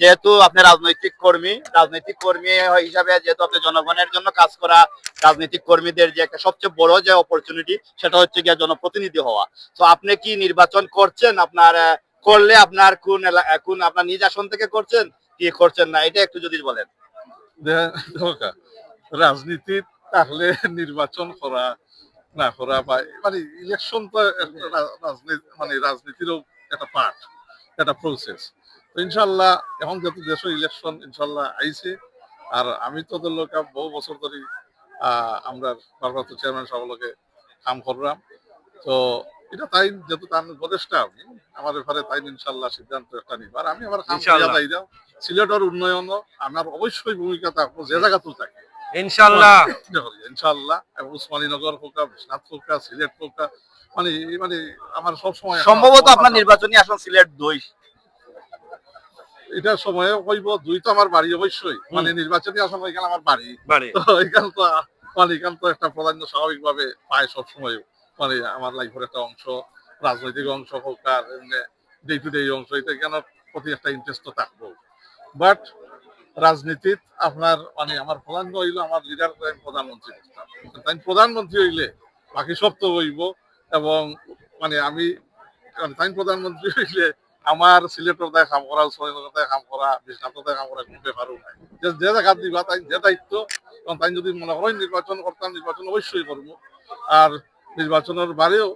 যেহেতু আপনি রাজনৈতিক কর্মী রাজনৈতিক কর্মী হিসাবে যেহেতু আপনি জনগণের জন্য কাজ করা রাজনৈতিক কর্মীদের যে একটা সবচেয়ে বড় যে অপরচুনিটি সেটা হচ্ছে গিয়ে জনপ্রতিনিধি হওয়া। তো আপনি কি নির্বাচন করছেন? আপনার করলে আপনার কোন কোন আপনার নিজ আসন থেকে করছেন কি করছেন না? এটা একটু যদি বলেন। রাজনীতি তাহলে নির্বাচন করা, না করা বা মানে ইলেকশন তো মানে রাজনীতিরও একটা পার্ট একটা প্রসেস ইনশাল্লাহ এখন যেহেতু দেশের ইলেকশন ইনশাল্লাহ আইছে। আর আমি তো লোক বহু বছর ধরে আমরা ভারপ্রাপ্ত চেয়ারম্যান সবলোকে কাম করলাম। তো এটা তাই যেহেতু তার উপদেষ্টা আমি আমার ব্যাপারে তাই ইনশাল্লাহ সিদ্ধান্ত একটা নিব। আর আমি আমার কাম তাই দাও সিলেটের উন্নয়ন আমার অবশ্যই ভূমিকা থাকব যে জায়গাতেও থাকে। ইনশাল্লাহ। ইনশাআল্লাহ এবং উসমানীনগর হোক বিশ্বনাথ হোক সিলেট হোক মানে মানে আমার সব সময় সম্ভবত আপনার নির্বাচনী আসন সিলেট দুই। এটা সময়ে হইব দুই তো আমার বাড়ি অবশ্যই। মানে নির্বাচনী আসন এখানে আমার বাড়ি। তো এখান তো মানে এখান তো একটা প্রাধান্য স্বাভাবিকভাবে পায় সবসময়। মানে আমার লাইফের একটা অংশ রাজনৈতিক অংশ হোক আর ডে টু ডে অংশ এটা কেন প্রতি একটা ইন্টারেস্ট তো থাকব। বাট রাজনীতিত আপনার মানে আমার প্রধান হইল আমার লিডার প্রধানমন্ত্রী। তাই প্রধানমন্ত্রী হইলে বাকি সব তো হইব এবং মানে আমি মানে তাই প্রধানমন্ত্রী হইলে আমার সিলেটের দায় কাম করা উসমানীনগর দায় কাম করা বিশ্বনাথের দায় কাম করা কোনো ব্যাপারও নাই। যে যে জায়গা দিবা তাই যে দায়িত্ব এবং তাই যদি মনে করেন নির্বাচন করতাম নির্বাচন অবশ্যই করব আর নির্বাচনের বারেও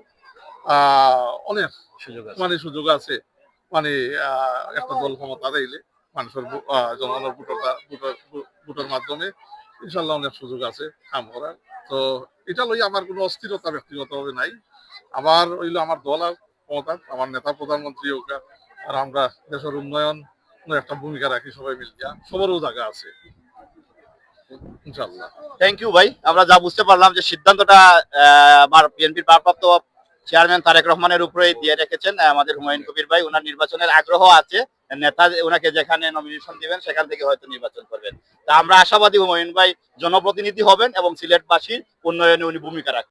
অনেক সুযোগ মানে সুযোগ আছে। মানে একটা দল ক্ষমতা দিলে মানুষের জনগণের ভোটার ভোটার ভোটের মাধ্যমে ইনশাল্লাহ অনেক সুযোগ আছে কাম করার তো এটা লই আমার কোনো অস্থিরতা ব্যক্তিগতভাবে নাই। আমার হইল আমার দল আর ক্ষমতা আমার নেতা প্রধানমন্ত্রী হোক আর আমরা দেশের উন্নয়ন একটা ভূমিকা রাখি সবাই মিলিয়া সবারও জায়গা আছে। থ্যাংক ইউ ভাই। আমরা যা বুঝতে পারলাম যে সিদ্ধান্তটা আমার বিএনপির ভারপ্রাপ্ত চেয়ারম্যান তারেক রহমানের উপরেই দিয়ে রেখেছেন আমাদের হুমায়ুন কবির ভাই। ওনার নির্বাচনের আগ্রহ আছে। নেতা ওনাকে যেখানে নমিনেশন দিবেন, সেখান থেকে হয়তো নির্বাচন করবেন। তা আমরা আশাবাদী হুমায়ুন ভাই জনপ্রতিনিধি হবেন এবং সিলেটবাসীর উন্নয়নে উনি ভূমিকা রাখবেন।